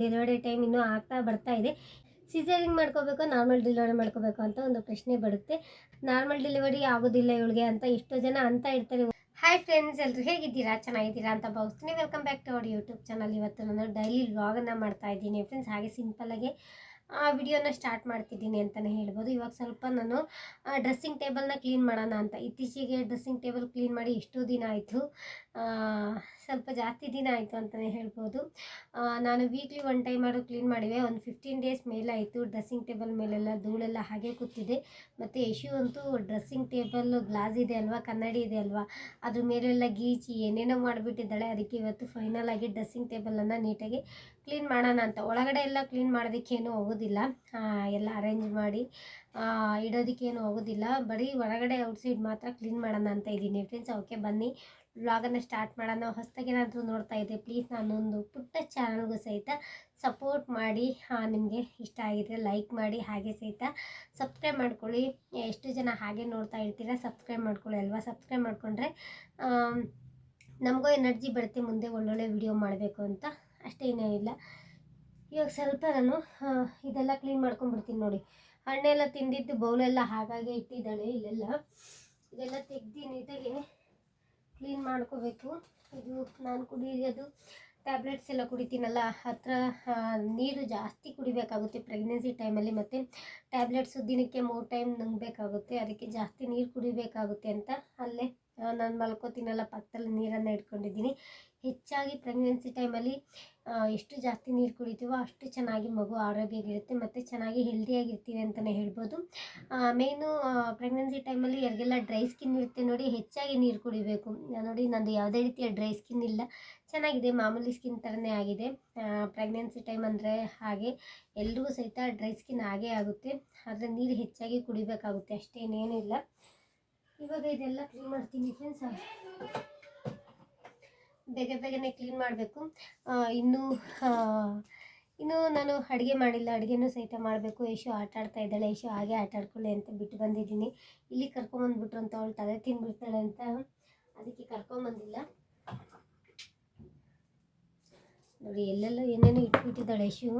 Delivery time ಇನ್ನೂ ಆಗ್ತಾ ಬರ್ತಾ ಇದೆ. ಸಿಸೇರಿಂಗ್ ಮಾಡ್ಕೋಬೇಕು ನಾರ್ಮಲ್ ಡೆಲಿವರಿ ಮಾಡ್ಕೋಬೇಕು ಅಂತ ಒಂದು ಪ್ರಶ್ನೆ ಬರುತ್ತೆ. ನಾರ್ಮಲ್ ಡೆಲಿವರಿ ಆಗೋದಿಲ್ಲ ಇವಳಿಗೆ ಅಂತ ಎಷ್ಟೋ ಜನ ಅಂತ ಇರ್ತಾರೆ ಹಾಯ್ ಫ್ರೆಂಡ್ಸ್ ಎಲ್ಲರೂ ಹೇಗಿದ್ದೀರಾ? ಚೆನ್ನಾಗಿದ್ದೀರಾ ಅಂತ ಭಾವಿಸ್ತೀನಿ. Welcome back to our YouTube channel ಇವತ್ತು ನಾನು ಡೈಲಿ ವ್ಲಾಗನ್ನು ಮಾಡ್ತಾ ಇದ್ದೀನಿ ಫ್ರೆಂಡ್ಸ್ ಹಾಗೆ ಸಿಂಪಲಾಗಿ ವಿಡಿಯೋನ ಸ್ಟಾರ್ಟ್ ಮಾಡ್ತಿದ್ದೀನಿ ಅಂತಲೇ ಹೇಳ್ಬೋದು. ಇವಾಗ ಸ್ವಲ್ಪ ನಾನು ಡ್ರೆಸ್ಸಿಂಗ್ ಟೇಬಲ್ನ ಕ್ಲೀನ್ ಮಾಡೋಣ ಅಂತ. ಇತ್ತೀಚೆಗೆ ಡ್ರೆಸ್ಸಿಂಗ್ ಟೇಬಲ್ ಕ್ಲೀನ್ ಮಾಡಿ ಎಷ್ಟೋ ದಿನ ಆಯಿತು. ಸ್ವಲ್ಪ ಜಾಸ್ತಿ ದಿನ ಆಯಿತು ಅಂತಲೇ ಹೇಳ್ಬೋದು. ನಾನು ವೀಕ್ಲಿ ಒನ್ ಟೈಮ್ ಆದರೂ ಕ್ಲೀನ್ ಮಾಡಿವೆ. ಒಂದು ಫಿಫ್ಟೀನ್ ಡೇಸ್ ಮೇಲಾಯಿತು ಡ್ರೆಸ್ಸಿಂಗ್ ಟೇಬಲ್ ಮೇಲೆಲ್ಲ ಧೂಳೆಲ್ಲ ಹಾಗೆ ಕೂತಿದೆ. ಮತ್ತು ಯಶು ಅಂತೂ ಡ್ರೆಸ್ಸಿಂಗ್ ಟೇಬಲ್ ಗ್ಲಾಸ್ ಇದೆ ಅಲ್ವಾ? ಕನ್ನಡಿ ಇದೆ ಅಲ್ವಾ? ಅದ್ರ ಮೇಲೆಲ್ಲ ಗೀಚಿ ಏನೇನೋ ಮಾಡಿಬಿಟ್ಟಿದ್ದಾಳೆ. ಅದಕ್ಕೆ ಇವತ್ತು ಫೈನಲ್ ಆಗಿ ಡ್ರೆಸ್ಸಿಂಗ್ ಟೇಬಲನ್ನು ನೀಟಾಗಿ ಕ್ಲೀನ್ ಮಾಡೋಣ ಅಂತ. ಒಳಗಡೆ ಎಲ್ಲ ಕ್ಲೀನ್ ಮಾಡೋದಕ್ಕೇನು ಹೋಗೋದಿಲ್ಲ. ಆ, ಎಲ್ಲ ಅರೇಂಜ್ ಮಾಡಿ ಇಡೋದಕ್ಕೇನು ಹೋಗೋದಿಲ್ಲ. ಬರೀ ಹೊರಗಡೆ ಔಟ್ಸೈಡ್ ಮಾತ್ರ ಕ್ಲೀನ್ ಮಾಡೋಣ ಅಂತ ಇದ್ದೀನಿ. ಫ್ರೆಂಡ್ಸ್ ಓಕೆ ಬನ್ನಿ. ವ್ಲಾಗನ್ನು ಸ್ಟಾರ್ಟ್ ಮಾಡೋಣ. ಹೊಸದಾಗಿ ಏನಾದರೂ ನೋಡ್ತಾ ಇದ್ದೆ ಪ್ಲೀಸ್ ನಾನೊಂದು ಪುಟ್ಟ ಚಾನಲ್ಗೂ ಸಹಿತ ಸಪೋರ್ಟ್ ಮಾಡಿ. ನಿಮಗೆ ಇಷ್ಟ ಆಗಿದ್ರೆ ಲೈಕ್ ಮಾಡಿ. ಹಾಗೆ ಸಹಿತ ಸಬ್ಸ್ಕ್ರೈಬ್ ಮಾಡ್ಕೊಳ್ಳಿ. ಎಷ್ಟು ಜನ ಹಾಗೆ ನೋಡ್ತಾ ಇರ್ತೀರಾ, ಸಬ್ಸ್ಕ್ರೈಬ್ ಮಾಡ್ಕೊಳ್ಳಿ ಅಲ್ವಾ? ಸಬ್ಸ್ಕ್ರೈಬ್ ಮಾಡಿಕೊಂಡ್ರೆ ನಮಗೂ ಎನರ್ಜಿ ಬರುತ್ತೆ ಮುಂದೆ ಒಳ್ಳೊಳ್ಳೆ ವಿಡಿಯೋ ಮಾಡಬೇಕು ಅಂತ. ಅಷ್ಟೇನೇ ಇಲ್ಲ. ಇವಾಗ ಸ್ವಲ್ಪ ನಾನು ಇದೆಲ್ಲ ಕ್ಲೀನ್ ಮಾಡ್ಕೊಂಡ್ಬಿಡ್ತೀನಿ ನೋಡಿ. ಹಣ್ಣೆಲ್ಲ ತಿಂದಿದ್ದು ಬೌಲೆಲ್ಲ ಹಾಗಾಗಿ ಇಟ್ಟಿದ್ದಾಳೆ ಇಲ್ಲೆಲ್ಲ. ಇದೆಲ್ಲ ತೆಗ್ದು ನೀಟಾಗಿ ಕ್ಲೀನ್ ಮಾಡ್ಕೋಬೇಕು. ಇದು ನಾನು ಕುಡಿಯೋದು ಟ್ಯಾಬ್ಲೆಟ್ಸ್ ಎಲ್ಲ ಕುಡಿತೀನಲ್ಲ, ಹತ್ರ ನೀರು ಜಾಸ್ತಿ ಕುಡಿಬೇಕಾಗುತ್ತೆ ಪ್ರೆಗ್ನೆನ್ಸಿ ಟೈಮಲ್ಲಿ ಮತ್ತು ಟ್ಯಾಬ್ಲೆಟ್ಸು ದಿನಕ್ಕೆ ಮೂರು ಟೈಮ್ ನುಂಗಬೇಕಾಗುತ್ತೆ, ಅದಕ್ಕೆ ಜಾಸ್ತಿ ನೀರು ಕುಡಿಬೇಕಾಗುತ್ತೆ ಅಂತ ಅಲ್ಲೇ ನಾನು ಮಲ್ಕೋತೀನಲ್ಲ, ಪಕ್ಕದಲ್ಲಿ ನೀರನ್ನು ಇಟ್ಕೊಂಡಿದ್ದೀನಿ. ಹೆಚ್ಚಾಗಿ ಪ್ರೆಗ್ನೆನ್ಸಿ ಟೈಮಲ್ಲಿ ಎಷ್ಟು ಜಾಸ್ತಿ ನೀರು ಕುಡಿತೀವೋ ಅಷ್ಟು ಚೆನ್ನಾಗಿ ಮಗು ಆರೋಗ್ಯವಾಗಿರುತ್ತೆ ಮತ್ತು ಚೆನ್ನಾಗಿ ಹೆಲ್ದಿಯಾಗಿರ್ತೀವಿ ಅಂತಲೇ ಹೇಳ್ಬೋದು. ಮೇಯ್ನು ಪ್ರೆಗ್ನೆನ್ಸಿ ಟೈಮಲ್ಲಿ ಯಾರಿಗೆಲ್ಲ ಡ್ರೈ ಸ್ಕಿನ್ ಇರುತ್ತೆ ನೋಡಿ ಹೆಚ್ಚಾಗಿ ನೀರು ಕುಡಿಬೇಕು. ನೋಡಿ ನಂದು ಯಾವುದೇ ರೀತಿಯ ಡ್ರೈ ಸ್ಕಿನ್ ಇಲ್ಲ. ಚೆನ್ನಾಗಿದೆ, ಮಾಮೂಲಿ ಸ್ಕಿನ್ ಥರನೇ ಆಗಿದೆ. ಪ್ರೆಗ್ನೆನ್ಸಿ ಟೈಮ್ ಅಂದರೆ ಹಾಗೆ ಎಲ್ರಿಗೂ ಸಹಿತ ಡ್ರೈ ಸ್ಕಿನ್ ಆಗೇ ಆಗುತ್ತೆ. ಆದರೆ ನೀರು ಹೆಚ್ಚಾಗಿ ಕುಡಿಬೇಕಾಗುತ್ತೆ ಅಷ್ಟೇನೇನಿಲ್ಲ ಇವಾಗ ಇದೆಲ್ಲ ಕ್ಲೀನ್ ಮಾಡ್ತೀನಿ ಫ್ರೆಂಡ್ಸ್ ಬೇಗ ಬೇಗನೆ ಕ್ಲೀನ್ ಮಾಡಬೇಕು. ಇನ್ನೂ ಇನ್ನೂ ನಾನು ಅಡುಗೆ ಮಾಡಿಲ್ಲ. ಅಡುಗೆನೂ ಸಹಿತ ಮಾಡಬೇಕು. ಯಶು ಆಟ ಆಡ್ತಾ ಇದ್ದಾಳೆ. ಯಶು ಹಾಗೆ ಆಟ ಆಡ್ಕೊಳ್ಳಿ ಅಂತ ಬಿಟ್ಟು ಬಂದಿದ್ದೀನಿ. ಇಲ್ಲಿ ಕರ್ಕೊಂಬಂದ್ಬಿಟ್ರು ಅಂತ ಅವಳು ತಲೆ ತಿಂದ್ಬಿಡ್ತಾಳೆ ಅಂತ ಅದಕ್ಕೆ ಕರ್ಕೊಂಬಂದಿಲ್ಲ ನೋಡಿ, ಎಲ್ಲೆಲ್ಲೋ ಏನೇನೋ ಇಟ್ಬಿಟ್ಟಿದ್ದಾಳೆ ಯಶು.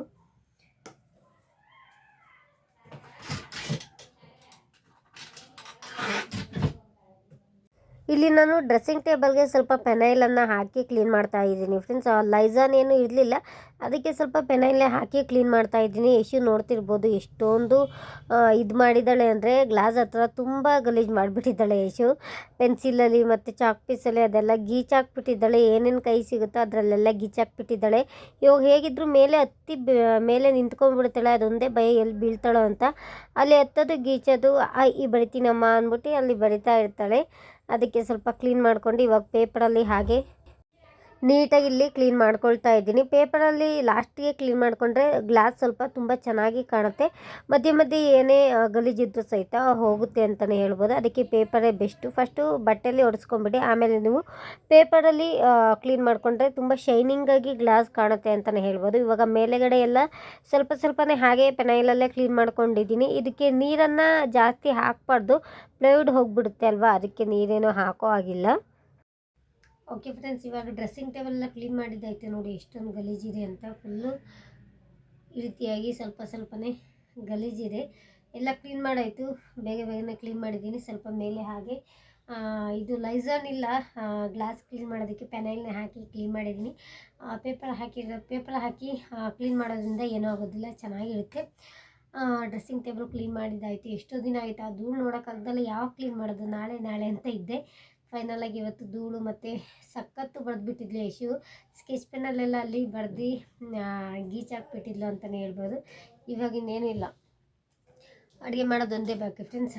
ಇಲ್ಲಿ ನಾನು ಡ್ರೆಸ್ಸಿಂಗ್ ಟೇಬಲ್ಗೆ ಸ್ವಲ್ಪ ಪೆನೈಲನ್ನು ಹಾಕಿ ಕ್ಲೀನ್ ಮಾಡ್ತಾ ಇದ್ದೀನಿ. ಫ್ರೆಂಡ್ಸ್ ಲೈಝಾನ್ ಏನು ಇರಲಿಲ್ಲ. ಅದಕ್ಕೆ ಸ್ವಲ್ಪ ಪೆನೈಲೇ ಹಾಕಿ ಕ್ಲೀನ್ ಮಾಡ್ತಾ ಇದ್ದೀನಿ. ಯಶು ನೋಡ್ತಿರ್ಬೋದು ಎಷ್ಟೊಂದು ಇದು ಮಾಡಿದ್ದಾಳೆ ಅಂದರೆ ಗ್ಲಾಸ್ ಹತ್ರ ತುಂಬ ಗಲೀಜು ಮಾಡಿಬಿಟ್ಟಿದ್ದಾಳೆ ಯಶು. ಪೆನ್ಸಿಲಲ್ಲಿ ಮತ್ತು ಚಾಕ್ ಪೀಸಲ್ಲಿ ಅದೆಲ್ಲ ಗೀಚಾಕ್ಬಿಟ್ಟಿದ್ದಾಳೆ ಏನೇನು ಕೈ ಸಿಗುತ್ತೋ ಅದರಲ್ಲೆಲ್ಲ ಗೀಚಾಕ್ಬಿಟ್ಟಿದ್ದಾಳೆ ಇವಾಗ ಹೇಗಿದ್ರು ಮೇಲೆ ಹತ್ತಿ ಮೇಲೆ ನಿಂತ್ಕೊಂಡ್ಬಿಡ್ತಾಳೆ. ಅದೊಂದೇ ಭಯ ಎಲ್ಲಿ ಬೀಳ್ತಾಳೋ ಅಂತ. ಅಲ್ಲಿ ಹತ್ತೋದು, ಗೀಚೋದು ಈ ಬರಿತೀನಮ್ಮ ಅಂದ್ಬಿಟ್ಟು ಅಲ್ಲಿ ಬರಿತಾ ಇರ್ತಾಳೆ. ಅದಕ್ಕೆ ಸ್ವಲ್ಪ ಕ್ಲೀನ್ ಮಾಡ್ಕೊಂಡು ಇವಾಗ ಪೇಪರಲ್ಲಿ ಹಾಗೆ ನೀಟಾಗಿ ಇಲ್ಲಿ ಕ್ಲೀನ್ ಮಾಡ್ಕೊಳ್ತಾ ಇದ್ದೀನಿ. ಪೇಪರಲ್ಲಿ ಲಾಸ್ಟಿಗೆ ಕ್ಲೀನ್ ಮಾಡಿಕೊಂಡ್ರೆ ಗ್ಲಾಸ್ ಸ್ವಲ್ಪ ತುಂಬ ಚೆನ್ನಾಗಿ ಕಾಣುತ್ತೆ. ಮಧ್ಯೆ ಮಧ್ಯೆ ಏನೇ ಗಲೀಜಿದ್ರು ಸಹಿತ ಹೋಗುತ್ತೆ ಅಂತಲೇ ಹೇಳ್ಬೋದು. ಅದಕ್ಕೆ ಪೇಪರೇ ಬೆಸ್ಟು ಫಸ್ಟು ಬಟ್ಟೆಯಲ್ಲಿ ಒರೆಸ್ಕೊಂಬಿಡಿ ಆಮೇಲೆ ನೀವು ಪೇಪರಲ್ಲಿ ಕ್ಲೀನ್ ಮಾಡಿಕೊಂಡ್ರೆ ತುಂಬ ಶೈನಿಂಗಾಗಿ ಗ್ಲಾಸ್ ಕಾಣುತ್ತೆ ಅಂತಲೇ ಹೇಳ್ಬೋದು. ಇವಾಗ ಮೇಲೆಗಡೆ ಎಲ್ಲ ಸ್ವಲ್ಪ ಸ್ವಲ್ಪನೇ ಹಾಗೆ ಪೆನೈಲಲ್ಲೇ ಕ್ಲೀನ್ ಮಾಡ್ಕೊಂಡಿದ್ದೀನಿ. ಇದಕ್ಕೆ ನೀರನ್ನು ಜಾಸ್ತಿ ಹಾಕಬಾರ್ದು. ಪ್ಲೈವುಡ್ ಹೋಗಿಬಿಡುತ್ತೆ ಅಲ್ವಾ? ಅದಕ್ಕೆ ನೀರೇನು ಹಾಕೋ ಆಗಿಲ್ಲ ಓಕೆ ಫ್ರೆಂಡ್ಸ್ ಇವಾಗ ಡ್ರೆಸ್ಸಿಂಗ್ ಟೇಬಲ್ನ ಕ್ಲೀನ್ ಮಾಡಿದ್ದೈತೆ ನೋಡಿ, ಎಷ್ಟೊಂದು ಗಲೀಜಿದೆ ಅಂತ. ಫುಲ್ಲು ಈ ರೀತಿಯಾಗಿ ಸ್ವಲ್ಪ ಸ್ವಲ್ಪನೇ ಗಲೀಜಿದೆ. ಎಲ್ಲ ಕ್ಲೀನ್ ಮಾಡಾಯಿತು. ಬೇಗ ಬೇಗನೆ ಕ್ಲೀನ್ ಮಾಡಿದ್ದೀನಿ. ಸ್ವಲ್ಪ ಮೇಲೆ ಹಾಗೆ ಇದು ಲೈಝಾನ್ ಇಲ್ಲ ಗ್ಲಾಸ್ ಕ್ಲೀನ್ ಮಾಡೋದಕ್ಕೆ ಪೆನೈಲ್ನ ಹಾಕಿ ಕ್ಲೀನ್ ಮಾಡಿದ್ದೀನಿ. ಪೇಪರ್ ಹಾಕಿರೋ ಪೇಪರ್ ಹಾಕಿ ಕ್ಲೀನ್ ಮಾಡೋದ್ರಿಂದ ಏನೂ ಆಗೋದಿಲ್ಲ. ಚೆನ್ನಾಗಿರುತ್ತೆ ಡ್ರೆಸ್ಸಿಂಗ್ ಟೇಬಲ್ ಕ್ಲೀನ್ ಮಾಡಿದ್ದಾಯಿತು. ಎಷ್ಟೋ ದಿನ ಆಯಿತು. ಆ ಧೂಳು ನೋಡೋಕ್ಕಾಗ್ದಲ್ಲ ಯಾವಾಗ ಕ್ಲೀನ್ ಮಾಡೋದು? ನಾಳೆ ನಾಳೆ ಅಂತ ಇದ್ದೆ. ಫೈನಲ್ ಆಗಿ ಇವತ್ತು ಧೂಳು ಮತ್ತು ಸಖತ್ತು ಬರೆದ್ಬಿಟ್ಟಿದ್ಲು ಯಶು. ಸ್ಕೆಚ್ ಪೆನ್ನಲ್ಲೆಲ್ಲ ಅಲ್ಲಿ ಬರೆದು ಗೀಚಾಕ್ಬಿಟ್ಟಿದ್ಲು ಅಂತಲೇ ಹೇಳ್ಬೋದು. ಇವಾಗ ಇಲ್ಲ. ಅಡುಗೆ ಮಾಡೋದೊಂದೇ ಬಾಕಿ ಫ್ರೆಂಡ್ಸ್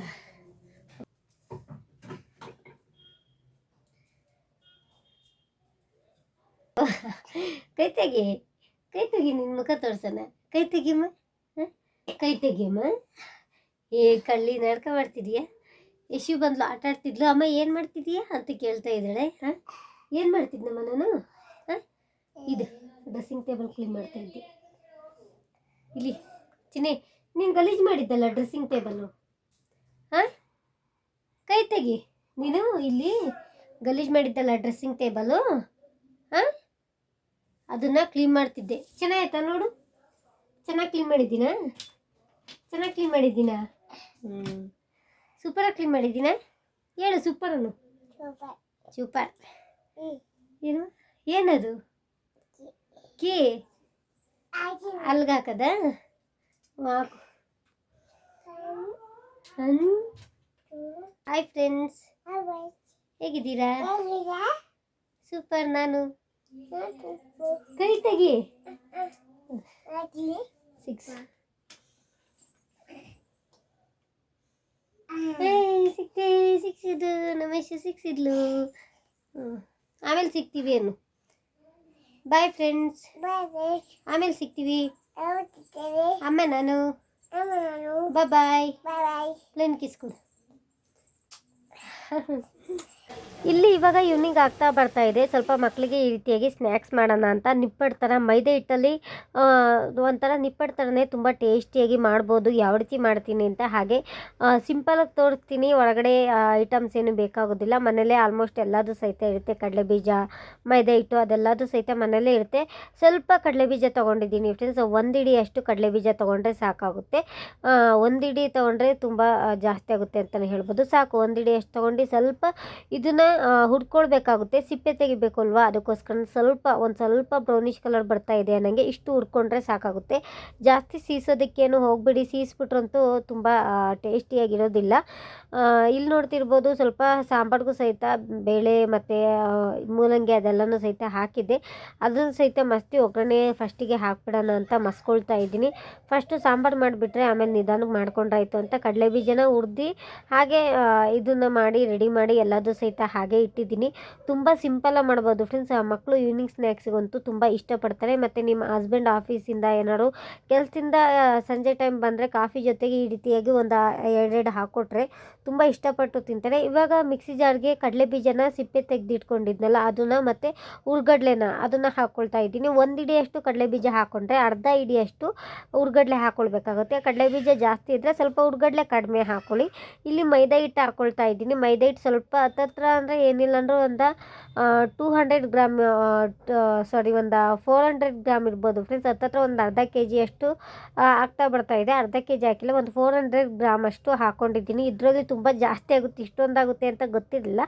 ಕೈ ತೆಗಿ ಕೈ ತೆಗಿ ನಿನ್ನ ಮುಖ ತೋರ್ಸೋಣ. ಕೈ ತೆಗಿಯಮ್ಮ? ಕೈ ತೆಗಿಯಮ್ಮ? ಏ ಕಳ್ಳಿ ನಡ್ಕ ಮಾಡ್ತಿದೀಯಾ? ಯಶು ಬಂದ್ಲು, ಆಟ ಆಡ್ತಿದ್ಲು. ಅಮ್ಮ, ಏನು ಮಾಡ್ತಿದ್ದೀಯಾ ಅಂತ ಕೇಳ್ತಾ ಇದ್ದಾಳೆ. ಹಾಂ? ಏನು ಮಾಡ್ತಿದ್ನಮ್ಮ ನಾನು ಹಾಂ? ಇದು ಡ್ರೆಸ್ಸಿಂಗ್ ಟೇಬಲ್ ಕ್ಲೀನ್ ಮಾಡ್ತಾ ಇದ್ದೆ. ಇಲ್ಲಿ, ಚಿನ್ನೆ, ನೀನು ಗಲೀಜು ಮಾಡಿದ್ದಲ್ಲ ಡ್ರೆಸ್ಸಿಂಗ್ ಟೇಬಲ್ಲು ಹಾಂ? ಕೈ ತೆಗಿ. ನೀನು ಇಲ್ಲಿ ಗಲೀಜು ಮಾಡಿದ್ದಲ್ಲ ಡ್ರೆಸ್ಸಿಂಗ್ ಟೇಬಲು ಹಾಂ? ಅದನ್ನು ಕ್ಲೀನ್ ಮಾಡ್ತಿದ್ದೆ. ಚೆನ್ನಾಗಾಯ್ತಾ ನೋಡು? ಚೆನ್ನಾಗಿ ಕ್ಲೀನ್ ಮಾಡಿದ್ದೀನಾ? ಚೆನ್ನಾಗಿ ಕ್ಲೀನ್ ಮಾಡಿದ್ದೀನಾ? ಹ್ಞೂ ಸೂಪರಾಗಿ ಕ್ಲೀನ್ ಮಾಡಿದ್ದೀನ? ಹೇಳು ಸೂಪರ್ ಅನ್ನು ಸೂಪರ್ ಏನು? ಏನದು? ಕೀ. ಅಲ್ಗಾಕದ ಹಾಕು. ಹಾಯ್ ಫ್ರೆಂಡ್ಸ್ ಹೇಗಿದ್ದೀರಾ? ಸೂಪರ್ ನಾನು. ಕೈ ತೆಗಿ. ಸಿಕ್ಸ್ ಸಿಕ್ತೆ ಸಿಕ್ಸಿದ್ದು ನಮೇಶ ಸಿಕ್ಸಿದ್ಲು. ಹ್ಞೂ ಆಮೇಲೆ ಸಿಗ್ತೀವಿ ಏನು ಬಾಯ್ ಫ್ರೆಂಡ್ಸ್ ಆಮೇಲೆ ಸಿಗ್ತೀವಿ. ಅಮ್ಮ ನಾನು. ಬಾಯ್ ಪ್ಲೇನ್ ಲನ್ ಕೊಡು. ಇಲ್ಲಿ ಇವಾಗ ಈವ್ನಿಂಗ್ ಆಗ್ತಾ ಬರ್ತಾ ಇದೆ. ಸ್ವಲ್ಪ ಮಕ್ಕಳಿಗೆ ಈ ರೀತಿಯಾಗಿ ಸ್ನ್ಯಾಕ್ಸ್ ಮಾಡೋಣ ಅಂತ ನಿಪ್ಪಟ್ಟು ಥರ ಮೈದೆ ಹಿಟ್ಟಲ್ಲಿ ಒಂಥರ ನಿಪ್ಪಟ್ಟು ಥರನೇ ತುಂಬ ಟೇಸ್ಟಿಯಾಗಿ ಮಾಡ್ಬೋದು. ಯಾವ ರೀತಿ ಮಾಡ್ತೀನಿ ಅಂತ ಹಾಗೆ ಸಿಂಪಲಾಗಿ ತೋರಿಸ್ತೀನಿ. ಒಳಗಡೆ ಐಟಮ್ಸ್ ಏನು ಬೇಕಾಗೋದಿಲ್ಲ. ಮನೇಲೇ ಆಲ್ಮೋಸ್ಟ್ ಎಲ್ಲದು ಸಹಿತ ಇರುತ್ತೆ. ಕಡಲೆ ಬೀಜ ಮೈದೆ ಹಿಟ್ಟು ಅದೆಲ್ಲದು ಸಹಿತ ಮನೇಲೇ ಇರುತ್ತೆ. ಸ್ವಲ್ಪ ಕಡಲೆ ಬೀಜ ತೊಗೊಂಡಿದ್ದೀನಿ ಫ್ರೆಂಡ್ಸ್ ಒಂದು ಇಡಿಯಷ್ಟು ಕಡಲೆ ಬೀಜ ತೊಗೊಂಡ್ರೆ ಸಾಕಾಗುತ್ತೆ. ಒಂದಿಡಿ ಒಂದು ಇಡಿ ತೊಗೊಂಡ್ರೆ ತುಂಬ ಜಾಸ್ತಿ ಆಗುತ್ತೆ ಅಂತಲೇ ಹೇಳ್ಬೋದು. ಸಾಕು. ಒಂದು ಇಡಿ ಅಷ್ಟು ತೊಗೊಂಡು ಸ್ವಲ್ಪ ಇದನ್ನು ಹುಡ್ಕೊಳ್ಬೇಕಾಗುತ್ತೆ ಸಿಪ್ಪೆ ತೆಗಿಬೇಕು ಅಲ್ವಾ? ಅದಕ್ಕೋಸ್ಕರ ಸ್ವಲ್ಪ, ಒಂದು ಸ್ವಲ್ಪ ಬ್ರೌನಿಷ್ ಕಲರ್ ಬರ್ತಾ ಇದೆ ನನಗೆ ಇಷ್ಟು ಹುರ್ಕೊಂಡ್ರೆ ಸಾಕಾಗುತ್ತೆ. ಜಾಸ್ತಿ ಸೀಸೋದಕ್ಕೇನು ಹೋಗಬೇಡಿ. ಸೀಸ್ಬಿಟ್ರಂತೂ ತುಂಬ ಟೇಸ್ಟಿಯಾಗಿರೋದಿಲ್ಲ. ಇಲ್ಲಿ ನೋಡ್ತಿರ್ಬೋದು ಸ್ವಲ್ಪ ಸಾಂಬಾರ್ಗೂ ಸಹಿತ ಬೇಳೆ ಮತ್ತು ಮೂಲಂಗಿ ಅದೆಲ್ಲನೂ ಸಹಿತ ಹಾಕಿದ್ದೆ. ಅದನ್ನು ಸಹಿತ ಮಸ್ತಿ ಒಗ್ಗರಣೆ ಫಸ್ಟಿಗೆ ಹಾಕ್ಬಿಡೋಣ ಅಂತ ಮಸ್ಕೊಳ್ತಾ ಇದ್ದೀನಿ. ಫಸ್ಟು ಸಾಂಬಾರು ಮಾಡಿಬಿಟ್ರೆ ಆಮೇಲೆ ನಿಧಾನಕ್ಕೆ ಮಾಡ್ಕೊಂಡ್ರಾಯ್ತು ಅಂತ ಕಡಲೆ ಬೀಜನ ಹುರ್ದು, ಹಾಗೆ ಇದನ್ನು ಮಾಡಿ ರೆಡಿ ಮಾಡಿ ಎಲ್ಲದೂ ಸಹಿತ ಹಾಗೆ ಇಟ್ಟಿದ್ದೀನಿ. ತುಂಬ ಸಿಂಪಲ್ಲಾಗಿ ಮಾಡ್ಬೋದು ಫ್ರೆಂಡ್ಸ್ ಮಕ್ಕಳು ಈವ್ನಿಂಗ್ ಸ್ನ್ಯಾಕ್ಸಿಗಂತೂ ತುಂಬ ಇಷ್ಟಪಡ್ತಾರೆ. ಮತ್ತು ನಿಮ್ಮ ಹಸ್ಬೆಂಡ್ ಆಫೀಸಿಂದ ಏನಾದ್ರು ಕೆಲಸದಿಂದ ಸಂಜೆ ಟೈಮ್ ಬಂದರೆ ಕಾಫಿ ಜೊತೆಗೆ ಈ ರೀತಿಯಾಗಿ ಒಂದು ಎರಡೆರಡು ಹಾಕ್ಕೊಟ್ರೆ ತುಂಬ ಇಷ್ಟಪಟ್ಟು ತಿಂತಾರೆ. ಇವಾಗ ಮಿಕ್ಸಿ ಜಾರ್ಗೆ ಕಡಲೆ ಬೀಜನ ಸಿಪ್ಪೆ ತೆಗೆದಿಟ್ಕೊಂಡಿದ್ನಲ್ಲ, ಅದನ್ನು ಮತ್ತು ಹುರ್ಗಡ್ಲೆನ ಅದನ್ನು ಹಾಕ್ಕೊಳ್ತಾ ಇದ್ದೀನಿ. ಒಂದು ಇಡಿಯಷ್ಟು ಕಡಲೆ ಬೀಜ ಹಾಕ್ಕೊಂಡ್ರೆ ಅರ್ಧ ಇಡಿಯಷ್ಟು ಹುರ್ಗಡ್ಲೆ ಹಾಕ್ಕೊಳ್ಬೇಕಾಗುತ್ತೆ ಕಡಲೆ ಬೀಜ ಜಾಸ್ತಿ ಇದ್ದರೆ ಸ್ವಲ್ಪ ಹುರ್ಗಡ್ಲೆ ಕಡಿಮೆ ಹಾಕ್ಕೊಳ್ಳಿ ಇಲ್ಲಿ ಮೈದಾ ಹಿಟ್ಟು ಹಾಕ್ಕೊಳ್ತಾ ಇದ್ದೀನಿ. ಮೈದಾ ಹಿಟ್ಟು ಸ್ವಲ್ಪ ಹತ್ತತ್ರ ಅಂದರೆ ಏನಿಲ್ಲ ಅಂದರೂ ಒಂದು ಟೂ ಹಂಡ್ರೆಡ್ ಗ್ರಾಮ್ ಸಾರಿ ಒಂದು ಫೋರ್ ಹಂಡ್ರೆಡ್ ಗ್ರಾಮ್ ಇರ್ಬೋದು. ಫ್ರೆಂಡ್ಸ್ ಹತ್ತತ್ರ ಒಂದು ಅರ್ಧ ಕೆ ಜಿಯಷ್ಟು ಆಗ್ತಾ ಬರ್ತಾ ಇದೆ. ಅರ್ಧ ಕೆ ಜಿ ಹಾಕಿಲ್ಲ, ಒಂದು ಫೋರ್ ಹಂಡ್ರೆಡ್ ಗ್ರಾಮ್ ಅಷ್ಟು ಹಾಕ್ಕೊಂಡಿದ್ದೀನಿ ಇದರಲ್ಲಿ ತುಂಬ ಜಾಸ್ತಿ ಆಗುತ್ತೆ ಇಷ್ಟೊಂದಾಗುತ್ತೆ ಅಂತ ಗೊತ್ತಿರಲಿಲ್ಲ.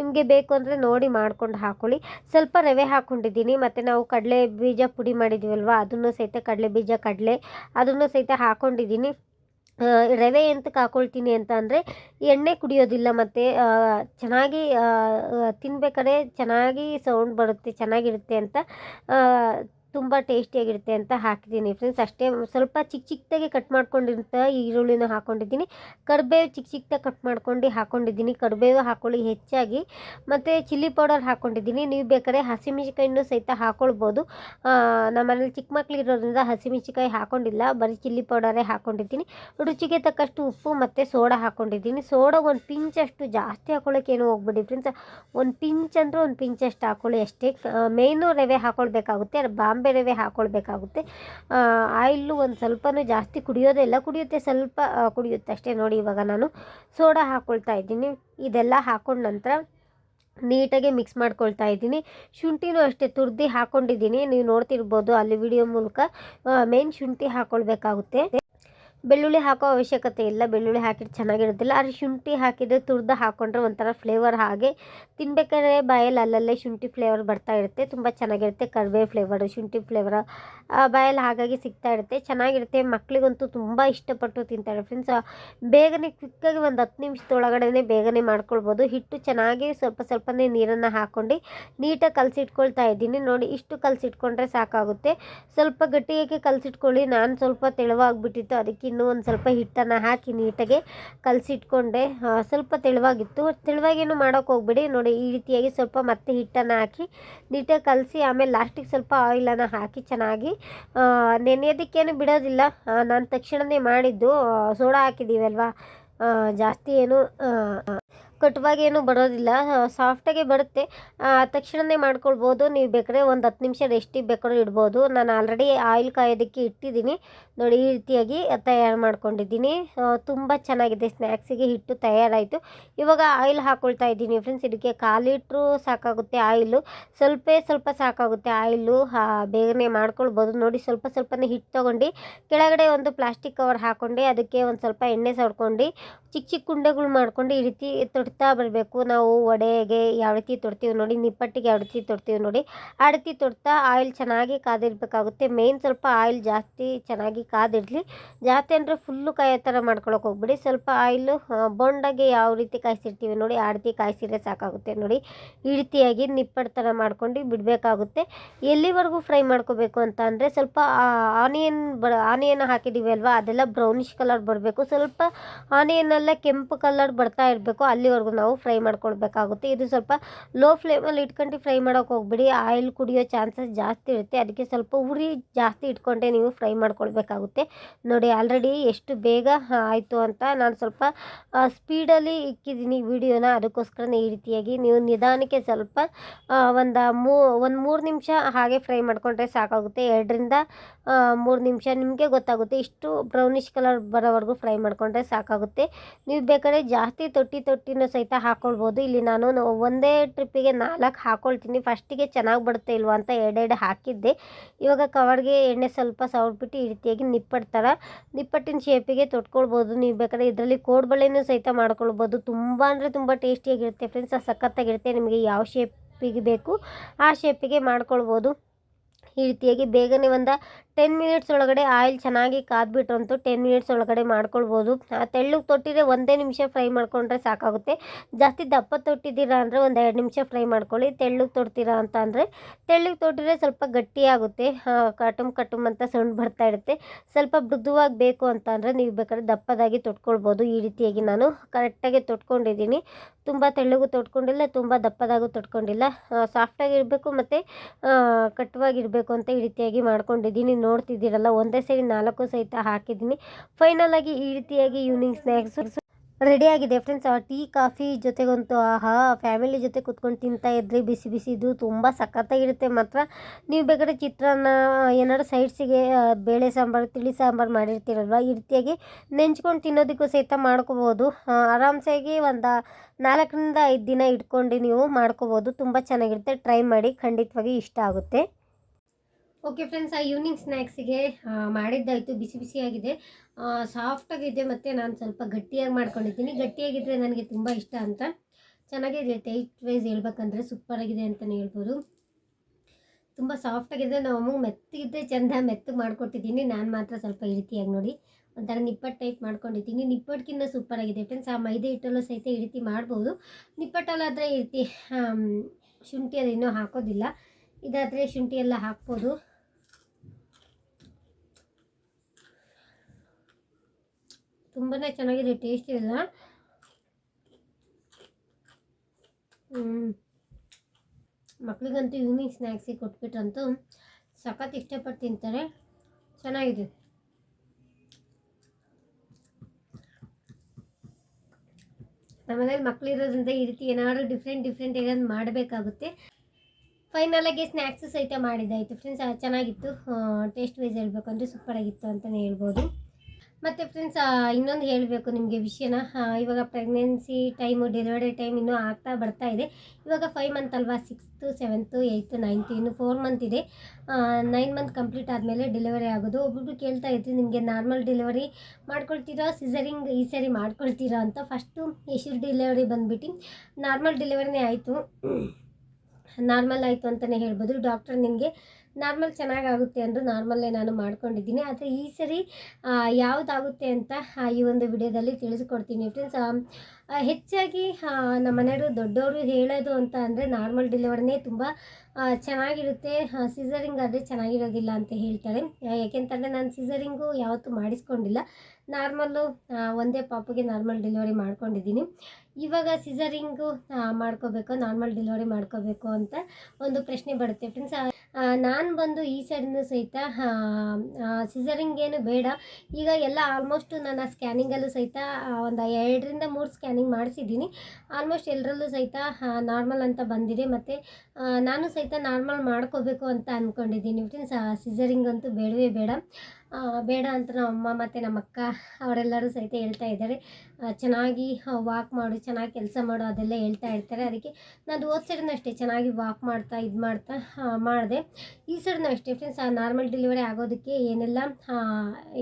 ನಿಮಗೆ ಬೇಕು ಅಂದರೆ ನೋಡಿ ಮಾಡ್ಕೊಂಡು ಹಾಕ್ಕೊಳ್ಳಿ ಸ್ವಲ್ಪ ರವೆ ಹಾಕ್ಕೊಂಡಿದ್ದೀನಿ ಮತ್ತು ನಾವು ಕಡಲೆ ಬೀಜ ಪುಡಿ ಮಾಡಿದ್ದೀವಲ್ವ ಅದನ್ನು ಸಹಿತ ಕಡಲೆ ಬೀಜ, ಕಡಲೆ ಅದನ್ನು ಸಹಿತ ಹಾಕ್ಕೊಂಡಿದ್ದೀನಿ ರವೆ ಎಂತಕ್ಕೆ ಹಾಕೊಳ್ತೀನಿ ಅಂತ ಅಂದರೆ ಎಣ್ಣೆ ಕುಡಿಯೋದಿಲ್ಲ ಮತ್ತು ಚೆನ್ನಾಗಿ ತಿನ್ಬೇಕಾದ್ರೆ ಚೆನ್ನಾಗಿ ಸೌಂಡ್ ಬರುತ್ತೆ, ಚೆನ್ನಾಗಿರುತ್ತೆ ಅಂತ ತುಂಬ ಟೇಸ್ಟಿಯಾಗಿರುತ್ತೆ ಅಂತ ಹಾಕಿದ್ದೀನಿ ಫ್ರೆಂಡ್ಸ್. ಅಷ್ಟೇ ಸ್ವಲ್ಪ ಚಿಕ್ಕ ಚಿಕ್ಕದಾಗಿ ಕಟ್ ಮಾಡ್ಕೊಂಡಿರುತ್ತ ಈರುಳ್ಳಿನ ಹಾಕ್ಕೊಂಡಿದ್ದೀನಿ ಕರಿಬೇವು ಚಿಕ್ಕ ಚಿಕ್ಕದಾಗಿ ಕಟ್ ಮಾಡ್ಕೊಂಡು ಹಾಕ್ಕೊಂಡಿದ್ದೀನಿ ಕರಿಬೇವು ಹಾಕೊಳ್ಳಿ ಹೆಚ್ಚಾಗಿ. ಮತ್ತು ಚಿಲ್ಲಿ ಪೌಡರ್ ಹಾಕ್ಕೊಂಡಿದ್ದೀನಿ ನೀವು ಬೇಕಾದ್ರೆ ಹಸಿಮೆಣ್ಸಿಕಾಯಿನೂ ಸಹಿತ ಹಾಕ್ಕೊಳ್ಬೋದು ನಮ್ಮನೇಲಿ ನಮ್ಮ ಮನೇಲಿ ಚಿಕ್ಕ ಮಕ್ಳು ಇರೋದ್ರಿಂದ ಹಸಿಮೆಣ್ಸಿಕಾಯಿ ಹಾಕ್ಕೊಂಡಿಲ್ಲ ಬರೀ ಚಿಲ್ಲಿ ಪೌಡರೇ ಹಾಕ್ಕೊಂಡಿದ್ದೀನಿ ರುಚಿಗೆ ತಕ್ಕಷ್ಟು ಉಪ್ಪು ಮತ್ತು ಸೋಡಾ ಹಾಕ್ಕೊಂಡಿದ್ದೀನಿ ಸೋಡಾ ಒಂದು ಪಿಂಚಷ್ಟು ಜಾಸ್ತಿ ಹಾಕ್ಕೊಳ್ಳೋಕೆ ಏನು ಹೋಗ್ಬೇಡಿ ಫ್ರೆಂಡ್ಸ್. ಒಂದು ಪಿಂಚ್ ಅಂದರೆ ಒಂದು ಪಿಂಚಷ್ಟು ಹಾಕ್ಕೊಳ್ಳಿ ಅಷ್ಟೇ. ಮೇಯ್ನು ರವೆ ಹಾಕ್ಕೊಳ್ಬೇಕಾಗುತ್ತೆ ಬಾಂಬೆ ರವೆ ಹಾಕ್ಕೊಳ್ಬೇಕಾಗುತ್ತೆ ಆಯಿಲ್ಲು ಒಂದು ಸ್ವಲ್ಪನೂ ಜಾಸ್ತಿ ಕುಡಿಯೋದೇ ಇಲ್ಲ. ಕುಡಿಯುತ್ತೆ ಸ್ವಲ್ಪ ಕುಡಿಯುತ್ತೆ ಅಷ್ಟೇ ನೋಡಿ ಇವಾಗ ನಾನು. ಸೋಡಾ ಹಾಕ್ಕೊಳ್ತಾ ಇದ್ದೀನಿ. ಇದೆಲ್ಲ ಹಾಕ್ಕೊಂಡ ನಂತರ ನೀಟಾಗಿ ಮಿಕ್ಸ್ ಮಾಡ್ಕೊಳ್ತಾ ಇದ್ದೀನಿ. ಶುಂಠಿನೂ ಅಷ್ಟೇ ತುರ್ದು ಹಾಕ್ಕೊಂಡಿದ್ದೀನಿ ನೀವು ನೋಡ್ತಿರ್ಬೋದು ಅಲ್ಲಿ ವಿಡಿಯೋ ಮೂಲಕ ಮೇನ್ ಶುಂಠಿ ಹಾಕ್ಕೊಳ್ಬೇಕಾಗುತ್ತೆ ಬೆಳ್ಳುಳ್ಳಿ ಹಾಕೋ ಅವಶ್ಯಕತೆ ಇಲ್ಲ. ಬೆಳ್ಳುಳ್ಳಿ ಹಾಕಿದ್ರೆ ಚೆನ್ನಾಗಿರೋದಿಲ್ಲ. ಆದರೆ ಶುಂಠಿ ಹಾಕಿದರೆ ತುರ್ದು ಹಾಕ್ಕೊಂಡ್ರೆ ಒಂಥರ ಫ್ಲೇವರ್ ಹಾಗೆ. ತಿನ್ಬೇಕಾದ್ರೆ ಬಾಯಲ್ಲಿ ಅಲ್ಲಲ್ಲೇ ಶುಂಠಿ ಫ್ಲೇವರ್ ಬರ್ತಾ ಇರುತ್ತೆ. ತುಂಬ ಚೆನ್ನಾಗಿರುತ್ತೆ ಕರಿಬೇವು ಫ್ಲೇವರು ಶುಂಠಿ ಫ್ಲೇವರ್ ಬಾಯಲ್ಲಿ ಹಾಗಾಗಿ ಸಿಗ್ತಾ ಇರುತ್ತೆ. ಚೆನ್ನಾಗಿರುತ್ತೆ. ಮಕ್ಕಳಿಗಂತೂ ತುಂಬ ಇಷ್ಟಪಟ್ಟು ತಿಂತಾರೆ ಫ್ರೆಂಡ್ಸ್ ಬೇಗನೆ ಕ್ವಿಕ್ಕಾಗಿ ಒಂದು ಹತ್ತು ನಿಮಿಷದೊಳಗಡೆ ಬೇಗನೆ ಮಾಡ್ಕೊಳ್ಬೋದು. ಹಿಟ್ಟು ಚೆನ್ನಾಗಿ ಸ್ವಲ್ಪ ಸ್ವಲ್ಪನೇ ನೀರನ್ನು ಹಾಕ್ಕೊಂಡು ನೀಟಾಗಿ ಕಲಸಿಟ್ಕೊಳ್ತಾ ಇದ್ದೀನಿ. ನೋಡಿ, ಇಷ್ಟು ಕಲಸಿಟ್ಕೊಂಡ್ರೆ ಸಾಕಾಗುತ್ತೆ. ಸ್ವಲ್ಪ ಗಟ್ಟಿಯಾಗಿ ಕಲಸಿಟ್ಕೊಳ್ಳಿ. ನಾನು ಸ್ವಲ್ಪ ತೆಳುವಾಗಿಬಿಟ್ಟಿತ್ತು. ಅದಕ್ಕೆ ಇನ್ನೂ ಒಂದು ಸ್ವಲ್ಪ ಹಿಟ್ಟನ್ನು ಹಾಕಿ ನೀಟಾಗಿ ಕಲಸಿಟ್ಕೊಂಡೆ. ಸ್ವಲ್ಪ ತೆಳುವಾಗಿತ್ತು. ತೆಳುವಾಗೇನು ಮಾಡೋಕ್ಕೆ ಹೋಗ್ಬೇಡಿ. ನೋಡಿ, ಈ ರೀತಿಯಾಗಿ ಸ್ವಲ್ಪ ಮತ್ತೆ ಹಿಟ್ಟನ್ನು ಹಾಕಿ ನೀಟಾಗಿ ಕಲಸಿ, ಆಮೇಲೆ ಲಾಸ್ಟಿಗೆ ಸ್ವಲ್ಪ ಆಯಿಲನ್ನು ಹಾಕಿ ಚೆನ್ನಾಗಿ ನೆನೆಯೋದಕ್ಕೇನು ಬಿಡೋದಿಲ್ಲ. ನಾನು ತಕ್ಷಣವೇ ಮಾಡಿದ್ದು ಸೋಡಾ ಹಾಕಿದ್ದೀವಲ್ವಾ ಜಾಸ್ತಿ ಏನು ಆ, ಕಟುವಾಗಿ ಏನು ಬರೋದಿಲ್ಲ ಸಾಫ್ಟಾಗೆ ಬರುತ್ತೆ. ತಕ್ಷಣವೇ ಮಾಡ್ಕೊಳ್ಬೋದು. ನೀವು ಬೇಕಾದ್ರೆ ಒಂದು ಹತ್ತು ನಿಮಿಷ ರೆಸ್ಟಿಗೆ ಬೇಕಾದ್ರೂ ಇಡ್ಬೋದು. ನಾನು ಆಲ್ರೆಡಿ ಆಯಿಲ್ ಕಾಯೋದಕ್ಕೆ ಇಟ್ಟಿದ್ದೀನಿ. ನೋಡಿ ಈ ರೀತಿಯಾಗಿ ತಯಾರು ಮಾಡ್ಕೊಂಡಿದ್ದೀನಿ. ತುಂಬ ಚೆನ್ನಾಗಿದೆ. ಸ್ನ್ಯಾಕ್ಸಿಗೆ ಹಿಟ್ಟು ತಯಾರಾಯಿತು. ಇವಾಗ ಆಯಿಲ್ ಹಾಕ್ಕೊಳ್ತಾ ಇದ್ದೀನಿ ಫ್ರೆಂಡ್ಸ್ ಇದಕ್ಕೆ ಕಾಲು ಲೀಟ್ರು ಸಾಕಾಗುತ್ತೆ ಆಯಿಲು ಸ್ವಲ್ಪ ಸ್ವಲ್ಪ ಸಾಕಾಗುತ್ತೆ ಆಯಿಲು ಬೇಗನೆ ಮಾಡ್ಕೊಳ್ಬೋದು. ನೋಡಿ ಸ್ವಲ್ಪ ಸ್ವಲ್ಪನೇ ಹಿಟ್ಟು ತೊಗೊಂಡು ಕೆಳಗಡೆ ಒಂದು ಪ್ಲಾಸ್ಟಿಕ್ ಕವರ್ ಹಾಕ್ಕೊಂಡು ಅದಕ್ಕೆ ಒಂದು ಸ್ವಲ್ಪ ಎಣ್ಣೆ ಸವಡ್ಕೊಂಡು ಚಿಕ್ಕ ಚಿಕ್ಕ ಉಂಡೆಗಳು ಮಾಡ್ಕೊಂಡು ಈ ರೀತಿ ತೊಡ್ತಾ ಬರಬೇಕು. ನಾವು ವಡೆಗೆ ಯಾವ ರೀತಿ ತೊಡ್ತೀವಿ ನೋಡಿ, ನಿಪ್ಪಟ್ಟಿಗೆ ಯಾವ ರೀತಿ ತೊಡ್ತೀವಿ ನೋಡಿ. ಆ ರೀತಿ ತೊಡ್ತಾ ಆಯಿಲ್ ಚೆನ್ನಾಗಿ ಕಾದಿರಬೇಕಾಗುತ್ತೆ ಮೇಯ್ನ್ ಸ್ವಲ್ಪ ಆಯಿಲ್ ಜಾಸ್ತಿ ಚೆನ್ನಾಗಿ ಕಾದಿರಲಿ ಜಾಸ್ತಿ ಅಂದರೆ ಫುಲ್ಲು ಕಾಯೋ ಥರ ಮಾಡ್ಕೊಳಕ್ಕೆ ಹೋಗ್ಬಿಡಿ. ಸ್ವಲ್ಪ ಆಯಿಲು ಬೊಂಡಗೆ ಯಾವ ರೀತಿ ಕಾಯಿಸಿರ್ತೀವಿ ನೋಡಿ ಆ ರೀತಿ ಕಾಯಿಸಿದ್ರೆ ಸಾಕಾಗುತ್ತೆ ನೋಡಿ. ಈ ರೀತಿಯಾಗಿ ನಿಪ್ಪಟ್ಟು ಥರ ಮಾಡ್ಕೊಂಡು ಬಿಡಬೇಕಾಗುತ್ತೆ. ಎಲ್ಲಿವರೆಗೂ ಫ್ರೈ ಮಾಡ್ಕೋಬೇಕು ಅಂತ ಅಂದರೆ ಸ್ವಲ್ಪ ಆನಿಯನ್ ಬ ಆನಿಯನ್ ಹಾಕಿದ್ದೀವಿ ಅಲ್ವಾ ಅದೆಲ್ಲ ಬ್ರೌನಿಷ್ ಕಲರ್ ಬರಬೇಕು. ಸ್ವಲ್ಪ ಆನಿಯನ್ನೆಲ್ಲ ಕೆಂಪು ಕಲರ್ ಬರ್ತಾ ಇರಬೇಕು. ಅಲ್ಲಿವರೆಗೂ ನಾವು ಫ್ರೈ ಮಾಡ್ಕೊಳ್ಬೇಕಾಗುತ್ತೆ. ಇದು ಸ್ವಲ್ಪ ಲೋ ಫ್ಲೇಮಲ್ಲಿ ಇಟ್ಕೊಂಡು ಫ್ರೈ ಮಾಡೋಕೆ ಹೋಗ್ಬಿಡಿ. ಆಯಿಲ್ ಕುಡಿಯೋ ಚಾನ್ಸಸ್ ಜಾಸ್ತಿ ಇರುತ್ತೆ. ಅದಕ್ಕೆ ಸ್ವಲ್ಪ ಉರಿ ಜಾಸ್ತಿ ಇಟ್ಕೊಂಡೆ ನೀವು ಫ್ರೈ ಮಾಡ್ಕೊಳ್ಬೇಕಾಗುತ್ತೆ. ನೋಡಿ ಆಲ್ರೆಡಿ ಎಷ್ಟು ಬೇಗ ಆಯಿತು ಅಂತ ನಾನು ಸ್ವಲ್ಪ ಸ್ಪೀಡಲ್ಲಿ ಇಕ್ಕಿದ್ದೀನಿ ವಿಡಿಯೋನ. ಅದಕ್ಕೋಸ್ಕರನೇ ಈ ರೀತಿಯಾಗಿ ನೀವು ನಿಧಾನಕ್ಕೆ ಸ್ವಲ್ಪ ಒಂದು ಮೂ, ಒಂದು ಮೂರು ನಿಮಿಷ ಹಾಗೆ ಫ್ರೈ ಮಾಡಿಕೊಂಡ್ರೆ ಸಾಕಾಗುತ್ತೆ. ಎರಡರಿಂದ ಮೂರು ನಿಮಿಷ ನಿಮಗೆ ಗೊತ್ತಾಗುತ್ತೆ. ಇಷ್ಟು ಬ್ರೌನಿಷ್ ಕಲರ್ ಬರೋವರೆಗೂ ಫ್ರೈ ಮಾಡಿಕೊಂಡ್ರೆ ಸಾಕಾಗುತ್ತೆ. ನೀವು ಬೇಕಾದ್ರೆ ಜಾಸ್ತಿ ತೊಟ್ಟಿ ತೊಟ್ಟಿನೂ ಸಹಿತ ಹಾಕ್ಕೊಳ್ಬೋದು ಇಲ್ಲಿ ನಾನು ಒಂದೇ ಟ್ರಿಪ್ಪಿಗೆ ನಾಲ್ಕು ಹಾಕ್ಕೊಳ್ತೀನಿ ಫಸ್ಟಿಗೆ ಚೆನ್ನಾಗಿ ಬರುತ್ತೆ ಇಲ್ವ ಅಂತ ಎರಡೆರಡು ಹಾಕಿದ್ದೆ. ಇವಾಗ ಕವಡ್ಗೆ ಎಣ್ಣೆ ಸ್ವಲ್ಪ ಸವರ್ಬಿಟ್ಟು ಈ ರೀತಿಯಾಗಿ ನಿಪ್ಪಡ್ತಾರ. ನಿಪ್ಪಟ್ಟಿನ ಶೇಪಿಗೆ ತೊಟ್ಕೊಳ್ಬೋದು. ನೀವು ಬೇಕಾದ್ರೆ ಇದರಲ್ಲಿ ಕೋಡ್ಬಳೆನೂ ಸಹಿತ ಮಾಡ್ಕೊಳ್ಬೋದು. ತುಂಬ ಅಂದರೆ ತುಂಬ ಟೇಸ್ಟಿಯಾಗಿರುತ್ತೆ ಫ್ರೆಂಡ್ಸ್. ಸಖತ್ತಾಗಿರುತ್ತೆ. ನಿಮಗೆ ಯಾವ ಶೇಪಿಗೆ ಬೇಕು ಆ ಶೇಪಿಗೆ ಮಾಡ್ಕೊಳ್ಬೋದು. ಈ ರೀತಿಯಾಗಿ ಬೇಗನೆ ಒಂದು ಟೆನ್ ಮಿನಿಟ್ಸ್ ಒಳಗಡೆ ಆಯಿಲ್ ಚೆನ್ನಾಗಿ ಕಾದ್ಬಿಟ್ರಂತೂ ಟೆನ್ ಮಿನಿಟ್ಸ್ ಒಳಗಡೆ ಮಾಡ್ಕೊಳ್ಬೋದು. ತೆಳ್ಳಗೆ ತೊಟ್ಟಿದ್ರೆ ಒಂದೇ ನಿಮಿಷ ಫ್ರೈ ಮಾಡ್ಕೊಂಡ್ರೆ ಸಾಕಾಗುತ್ತೆ. ಜಾಸ್ತಿ ದಪ್ಪ ತೊಟ್ಟಿದ್ದೀರಾ ಅಂದರೆ ಒಂದು ಎರಡು ನಿಮಿಷ ಫ್ರೈ ಮಾಡ್ಕೊಳ್ಳಿ. ತೆಳ್ಳಗೆ ತೊಡ್ತೀರಾ ಅಂತ ಅಂದರೆ ತೆಳ್ಳಗೆ ತೊಟ್ಟಿದ್ರೆ ಸ್ವಲ್ಪ ಗಟ್ಟಿಯಾಗುತ್ತೆ ಕಟುಮ್ ಕಟುಮ್ ಅಂತ ಸೌಂಡ್ ಬರ್ತಾ ಇರುತ್ತೆ. ಸ್ವಲ್ಪ ಮೃದುವಾಗಿ ಬೇಕು ಅಂತ ಅಂದರೆ ನೀವು ಬೇಕಾದ್ರೆ ದಪ್ಪದಾಗಿ ತೊಟ್ಕೊಳ್ಬೋದು. ಈ ರೀತಿಯಾಗಿ ನಾನು ಕರೆಕ್ಟಾಗಿ ತೊಟ್ಕೊಂಡಿದ್ದೀನಿ. ತುಂಬ ತೆಳ್ಳಗೂ ತೊಟ್ಕೊಂಡಿಲ್ಲ, ತುಂಬ ದಪ್ಪದಾಗೂ ತೊಟ್ಕೊಂಡಿಲ್ಲ. ಸಾಫ್ಟಾಗಿರಬೇಕು ಮತ್ತು ಕಟ್ಟುವಾಗಿರಬೇಕು ಅಂತ ಈ ರೀತಿಯಾಗಿ ಮಾಡ್ಕೊಂಡಿದ್ದೀನಿ. ನೋಡ್ತಿದ್ದೀರಲ್ಲ, ಒಂದೇ ಸೈಡ್ ನಾಲ್ಕು ಸಹಿತ ಹಾಕಿದ್ದೀನಿ. ಫೈನಲ್ ಆಗಿ ಈ ರೀತಿಯಾಗಿ ಈವ್ನಿಂಗ್ ಸ್ನ್ಯಾಕ್ಸ್ ರೆಡಿ ಆಗಿದೆ. ಫ್ರೆಂಡ್ಸ್ ಟೀ ಕಾಫಿ ಜೊತೆಗಂತೂ, ಆಹಾ ಫ್ಯಾಮಿಲಿ ಜೊತೆ ಕುತ್ಕೊಂಡು ತಿಂತಾ ಇದ್ರಿ, ಬಿಸಿ ಬಿಸಿ, ಇದು ತುಂಬ ಸಖತ್ತಾಗಿರುತ್ತೆ ಮಾತ್ರ ನೀವು ಬೇಕಾದ್ರೆ ಚಿತ್ರಾನ್ನ, ಏನಾದ್ರು ಸೈಡ್ಸಿಗೆ ಬೇಳೆ ಸಾಂಬಾರು, ತಿಳಿ ಸಾಂಬಾರು ಮಾಡಿರ್ತೀರಲ್ವ, ಈ ರೀತಿಯಾಗಿ ನೆಂಚ್ಕೊಂಡು ತಿನ್ನೋದಕ್ಕೂ ಸಹಿತ ಮಾಡ್ಕೋಬೋದು. ಆರಾಮ್ಸಾಗಿ ಒಂದು ನಾಲ್ಕರಿಂದ ಐದು ದಿನ ಇಟ್ಕೊಂಡು ನೀವು ಮಾಡ್ಕೋಬೋದು. ತುಂಬ ಚೆನ್ನಾಗಿರುತ್ತೆ. ಟ್ರೈ ಮಾಡಿ, ಖಂಡಿತವಾಗಿ ಇಷ್ಟ ಆಗುತ್ತೆ. ಓಕೆ ಫ್ರೆಂಡ್ಸ್ ಆ ಈವ್ನಿಂಗ್ ಸ್ನ್ಯಾಕ್ಸಿಗೆ ಮಾಡಿದ್ದಾಯಿತು. ಬಿಸಿ ಬಿಸಿಯಾಗಿದೆ. ಸಾಫ್ಟಾಗಿದೆ ಮತ್ತು ನಾನು ಸ್ವಲ್ಪ ಗಟ್ಟಿಯಾಗಿ ಮಾಡ್ಕೊಂಡಿದ್ದೀನಿ. ಗಟ್ಟಿಯಾಗಿದ್ದರೆ ನನಗೆ ತುಂಬ ಇಷ್ಟ ಅಂತ. ಚೆನ್ನಾಗಿದೆ ಟೇಸ್ಟ್ ವೈಸ್ ಹೇಳ್ಬೇಕಂದ್ರೆ ಸೂಪರಾಗಿದೆ ಅಂತಲೇ ಹೇಳ್ಬೋದು. ತುಂಬ ಸಾಫ್ಟಾಗಿದೆ ನಾವು ಅಮ್ಮಗೆ ಮೆತ್ತಗಿದ್ದರೆ ಚೆಂದ ಮೆತ್ತಗೆ ಮಾಡ್ಕೊಟ್ಟಿದ್ದೀನಿ ನಾನು ಮಾತ್ರ ಸ್ವಲ್ಪ ಈ ನೋಡಿ. ಒಂಥರ ನಿಪ್ಪಟ್ಟು ಟೈಪ್ ಮಾಡ್ಕೊಂಡಿದ್ದೀನಿ. ನಿಪ್ಪಟ್ಟಿಗಿನ್ನ ಸೂಪರಾಗಿದೆ ಫ್ರೆಂಡ್ಸ್ ಆ ಮೈದೆ ಹಿಟ್ಟಲ್ಲೂ ಸಹಿತ ಈ ಮಾಡ್ಬೋದು. ನಿಪ್ಪಟ್ಟಲ್ಲಾದರೆ ಈ ರೀತಿ ಶುಂಠಿ ಇನ್ನೂ ಹಾಕೋದಿಲ್ಲ. ಇದಾದರೆ ಶುಂಠಿ ಎಲ್ಲ ಹಾಕ್ಬೋದು. ತುಂಬಾ ಚೆನ್ನಾಗಿದೆ ಟೇಸ್ಟ್ ಎಲ್ಲ. ಮಕ್ಳಿಗಂತೂ ಈವ್ನಿಂಗ್ ಸ್ನ್ಯಾಕ್ಸಿಗೆ ಕೊಟ್ಬಿಟ್ರಂತೂ ಸಖತ್ ಇಷ್ಟಪಟ್ಟು ತಿಂತಾರೆ. ಚೆನ್ನಾಗಿದೆ. ನಮ್ಮನೇಲಿ ಮಕ್ಕಳಿರೋದ್ರಿಂದ ಈ ರೀತಿ ಏನಾದರೂ ಡಿಫ್ರೆಂಟ್ ಡಿಫ್ರೆಂಟ್ ಏನಾದ್ರು ಮಾಡಬೇಕಾಗುತ್ತೆ. ಫೈನಲಾಗಿ ಸ್ನ್ಯಾಕ್ಸು ಸಹಿತ ಮಾಡಿದ್ದಾಯಿತು. ಫ್ರೆಂಡ್ಸ್ ಚೆನ್ನಾಗಿತ್ತು. ಟೇಸ್ಟ್ ವೈಸ್ ಹೇಳ್ಬೇಕಂದ್ರೆ ಸೂಪರಾಗಿತ್ತು ಅಂತಲೇ ಹೇಳ್ಬೋದು. ಮತ್ತು ಫ್ರೆಂಡ್ಸ್ ಇನ್ನೊಂದು ಹೇಳಬೇಕು ನಿಮಗೆ ವಿಷಯನ. ಇವಾಗ ಪ್ರೆಗ್ನೆನ್ಸಿ ಟೈಮು ಡೆಲಿವರಿ ಟೈಮ್ ಇನ್ನೂ ಆಗ್ತಾ ಬರ್ತಾ ಇದೆ. ಇವಾಗ ಫೈವ್ ಮಂತ್ ಅಲ್ವಾ? ಸಿಕ್ಸ್ತು ಸೆವೆಂತು ಏಯ್ತು ನೈನ್ತು ಇನ್ನು ಫೋರ್ ಮಂತ್ ಇದೆ. ನೈನ್ ಮಂತ್ ಕಂಪ್ಲೀಟ್ ಆದಮೇಲೆ ಡೆಲಿವರಿ ಆಗೋದು. ಒಬ್ಬೊಬ್ರು ಕೇಳ್ತಾ ಇದ್ರಿ ನಿಮಗೆ ನಾರ್ಮಲ್ ಡೆಲಿವರಿ ಮಾಡ್ಕೊಳ್ತೀರಾ ಸಿಸರಿಂಗ್ ಈ ಸರಿ ಮಾಡ್ಕೊಳ್ತೀರಾ ಅಂತ ಫಸ್ಟು ಯಶು ಡೆಲಿವರಿ ಬಂದುಬಿಟ್ಟು ನಾರ್ಮಲ್ ಡೆಲಿವರಿನೇ ಆಯಿತು. ನಾರ್ಮಲ್ ಆಯಿತು ಅಂತಲೇ ಹೇಳ್ಬೋದು. ಡಾಕ್ಟರ್ ನಿಮಗೆ ನಾರ್ಮಲ್ ಚೆನ್ನಾಗಾಗುತ್ತೆ ಅಂದರು ನಾರ್ಮಲ್ಲೇ ನಾನು ಮಾಡ್ಕೊಂಡಿದ್ದೀನಿ. ಆದರೆ ಈ ಸರಿ ಯಾವುದಾಗುತ್ತೆ ಅಂತ ಈ ಒಂದು ವಿಡಿಯೋದಲ್ಲಿ ತಿಳಿಸ್ಕೊಡ್ತೀನಿ ಫ್ರೆಂಡ್ಸ್ ಹೆಚ್ಚಾಗಿ ನಮ್ಮ ಮನೆಯವರು ದೊಡ್ಡವರು ಹೇಳೋದು ಅಂತ ಅಂದರೆ ನಾರ್ಮಲ್ ಡೆಲಿವರಿನೇ ತುಂಬ ಚೆನ್ನಾಗಿರುತ್ತೆ. ಸಿಸರಿಂಗ್ ಆದರೆ ಚೆನ್ನಾಗಿರೋದಿಲ್ಲ ಅಂತ ಹೇಳ್ತಾರೆ. ಯಾಕೆಂತಂದರೆ ನಾನು ಸಿಸರಿಂಗು ಯಾವತ್ತೂ ಮಾಡಿಸ್ಕೊಂಡಿಲ್ಲ. ನಾರ್ಮಲ್ಲು ಒಂದೇ ಪಾಪಿಗೆ ನಾರ್ಮಲ್ ಡೆಲಿವರಿ ಮಾಡ್ಕೊಂಡಿದ್ದೀನಿ. ಇವಾಗ ಸಿಸರಿಂಗು ಮಾಡ್ಕೋಬೇಕು, ನಾರ್ಮಲ್ ಡೆಲಿವರಿ ಮಾಡ್ಕೋಬೇಕು ಅಂತ ಒಂದು ಪ್ರಶ್ನೆ ಬರುತ್ತೆ ಫ್ರೆಂಡ್ಸ್ ನಾನು ಬಂದು ಈ ಸೈಡಿಂದ ಸಹಿತ ಸಿಸರಿಂಗ್ ಏನು ಬೇಡ. ಈಗ ಎಲ್ಲ ಆಲ್ಮೋಸ್ಟ್ ನಾನು ಸ್ಕ್ಯಾನಿಂಗಲ್ಲೂ ಸಹಿತ ಒಂದು ಎರಡರಿಂದ ಮೂರು ಸ್ಕ್ಯಾನಿಂಗ್ ಮಾಡಿಸಿದ್ದೀನಿ. ಆಲ್ಮೋಸ್ಟ್ ಎಲ್ಲರಲ್ಲೂ ಸಹಿತ ನಾರ್ಮಲ್ ಅಂತ ಬಂದಿದೆ. ಮತ್ತು ನಾನು ಸಹಿತ ನಾರ್ಮಲ್ ಮಾಡ್ಕೋಬೇಕು ಅಂತ ಅಂದ್ಕೊಂಡಿದ್ದೀನಿ ಸಿಸರಿಂಗ್ ಅಂತೂ ಬೇಡವೇ ಬೇಡ. ಬೇಡ ಅಂತ ನಮ್ಮ ಅಮ್ಮ ಮತ್ತು ನಮ್ಮ ಅಕ್ಕ ಅವರೆಲ್ಲರೂ ಸಹಿತ ಹೇಳ್ತಾ ಇದ್ದಾರೆ. ಚೆನ್ನಾಗಿ ವಾಕ್ ಮಾಡು, ಚೆನ್ನಾಗಿ ಕೆಲಸ ಮಾಡು, ಅದೆಲ್ಲ ಹೇಳ್ತಾ ಇರ್ತಾರೆ. ಅದಕ್ಕೆ ನಾನು ಹೋದ ಸೈಡನ್ನು ಅಷ್ಟೇ ಚೆನ್ನಾಗಿ ವಾಕ್ ಮಾಡ್ತಾ, ಇದು ಮಾಡ್ತಾ ಮಾಡಿದೆ. ಈ ಸೈಡನ್ನು ಅಷ್ಟೇ ಫ್ರೆಂಡ್ಸ್ ನಾರ್ಮಲ್ ಡೆಲಿವರಿ ಆಗೋದಕ್ಕೆ ಏನೆಲ್ಲ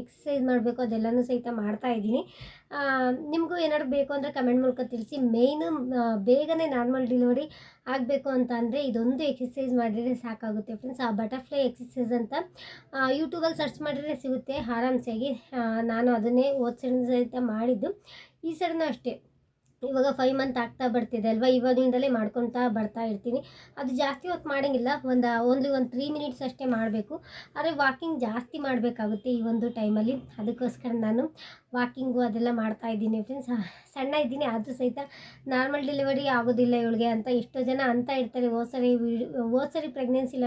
ಎಕ್ಸಸೈಸ್ ಮಾಡಬೇಕು ಅದೆಲ್ಲನೂ ಸಹಿತ ಮಾಡ್ತಾ ಇದ್ದೀನಿ. ನಿಮಗೂ ಏನಾದ್ರು ಬೇಕು ಅಂದರೆ ಕಮೆಂಟ್ ಮೂಲಕ ತಿಳಿಸಿ. ಮೇಯ್ನು ಬೇಗನೆ ನಾರ್ಮಲ್ ಡಿಲಿವರಿ ಆಗಬೇಕು ಅಂತ ಅಂದರೆ ಇದೊಂದು ಎಕ್ಸಸೈಸ್ ಮಾಡಿದರೆ ಸಾಕಾಗುತ್ತೆ ಫ್ರೆಂಡ್ಸ್ ಆ ಬಟರ್ಫ್ಲೈ ಎಕ್ಸಸೈಸ್ ಅಂತ ಯೂಟ್ಯೂಬಲ್ಲಿ ಸರ್ಚ್ ಮಾಡಿದರೆ ಸಿಗುತ್ತೆ. ಆರಾಮ್ಸಾಗಿ ನಾನು ಅದನ್ನೇ ಓದ್ ಸಹಿತ ಮಾಡಿದ್ದು. ಈ ಸೈಡ್ನೂ ಅಷ್ಟೇ. ಇವಾಗ ಫೈವ್ ಮಂತ್ ಆಗ್ತಾ ಬರ್ತಿದೆ ಅಲ್ವಾ? ಇವಾಗಿಂದಲೇ ಮಾಡ್ಕೊತಾ ಬರ್ತಾ ಇರ್ತೀನಿ. ಅದು ಜಾಸ್ತಿ ಹೊತ್ತು ಮಾಡೋಂಗಿಲ್ಲ. ಒಂದು ಓನ್ಲಿ ಒಂದು ತ್ರೀ ಮಿನಿಟ್ಸ್ ಅಷ್ಟೇ ಮಾಡಬೇಕು. ಆದರೆ ವಾಕಿಂಗ್ ಜಾಸ್ತಿ ಮಾಡಬೇಕಾಗುತ್ತೆ ಈ ಒಂದು ಟೈಮಲ್ಲಿ ಅದಕ್ಕೋಸ್ಕರ ನಾನು ವಾಕಿಂಗು ಅದೆಲ್ಲ ಮಾಡ್ತಾ ಇದ್ದೀನಿ ಫ್ರೆಂಡ್ಸ್ ಸಣ್ಣ ಇದ್ದೀನಿ, ಆದರೂ ಸಹಿತ ನಾರ್ಮಲ್ ಡೆಲಿವರಿ ಆಗೋದಿಲ್ಲ ಇವಳಿಗೆ ಅಂತ. ಎಷ್ಟೋ ಜನ ಅಂತ ಇರ್ತಾರೆ. ಓಸರಿ ಸರಿ ಹೋದ್ ಸರಿ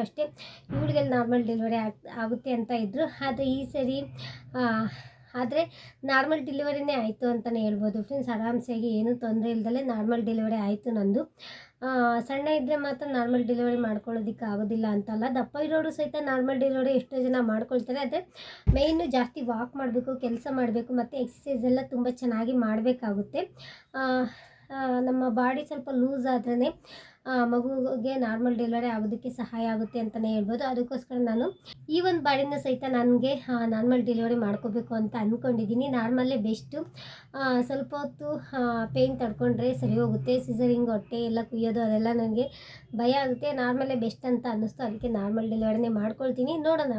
ಅಷ್ಟೇ ಇವಳಿಗೆ ನಾರ್ಮಲ್ ಡೆಲಿವರಿ ಆಗ್, ಆಗುತ್ತೆ ಅಂತ ಇದ್ದರು ಆದರೆ ಈ ಸರಿ ಆದರೆ ನಾರ್ಮಲ್ ಡೆಲಿವರಿನೇ ಆಯಿತು ಅಂತಲೇ ಹೇಳ್ಬೋದು. ಫ್ರೆಂಡ್ಸ್ ಆರಾಮ್ಸಾಗಿ ಏನೂ ತೊಂದರೆ ಇಲ್ದಲೇ ನಾರ್ಮಲ್ ಡೆಲಿವರಿ ಆಯಿತು ನಂದು. ಸಣ್ಣ ಇದ್ದರೆ ಮಾತ್ರ ನಾರ್ಮಲ್ ಡೆಲಿವರಿ ಮಾಡ್ಕೊಳ್ಳೋದಕ್ಕೆ ಆಗೋದಿಲ್ಲ ಅಂತಲ್ಲ. ದಪ್ಪ ಇರೋರು ಸಹಿತ ನಾರ್ಮಲ್ ಡೆಲಿವರಿ ಎಷ್ಟೋ ಜನ ಮಾಡ್ಕೊಳ್ತಾರೆ. ಆದರೆ ಮೇಯ್ನು ಜಾಸ್ತಿ ವಾಕ್ ಮಾಡಬೇಕು, ಕೆಲಸ ಮಾಡಬೇಕು, ಮತ್ತು ಎಕ್ಸಸೈಸ್ ಎಲ್ಲ ತುಂಬ ಚೆನ್ನಾಗಿ ಮಾಡಬೇಕಾಗುತ್ತೆ. ನಮ್ಮ ಬಾಡಿ ಸ್ವಲ್ಪ ಲೂಸ್ ಆದ್ರೇ ಮಗುಗೆ ನಾರ್ಮಲ್ ಡೆಲಿವರಿ ಆಗೋದಕ್ಕೆ ಸಹಾಯ ಆಗುತ್ತೆ ಅಂತಲೇ ಹೇಳ್ಬೋದು. ಅದಕ್ಕೋಸ್ಕರ ನಾನು ಈ ಒಂದು ಬಾಡಿನ ಸಹಿತ ನನಗೆ ನಾರ್ಮಲ್ ಡೆಲಿವರಿ ಮಾಡ್ಕೋಬೇಕು ಅಂತ ಅಂದ್ಕೊಂಡಿದ್ದೀನಿ ನಾರ್ಮಲ್ಲೇ ಬೆಸ್ಟು ಸ್ವಲ್ಪ ಹೊತ್ತು ಪೇಯ್ನ್ ತಡ್ಕೊಂಡ್ರೆ ಸರಿ ಹೋಗುತ್ತೆ. ಸಿಸರಿಂಗ್ ಹೊಟ್ಟೆ ಎಲ್ಲ ಕುಯ್ಯೋದು ಅದೆಲ್ಲ ನನಗೆ ಭಯ ಆಗುತ್ತೆ. ನಾರ್ಮಲ್ಲೇ ಬೆಸ್ಟ್ ಅಂತ ಅನ್ನಿಸ್ತು. ಅದಕ್ಕೆ ನಾರ್ಮಲ್ ಡೆಲಿವರಿನೇ ಮಾಡ್ಕೊಳ್ತೀನಿ. ನೋಡೋಣ.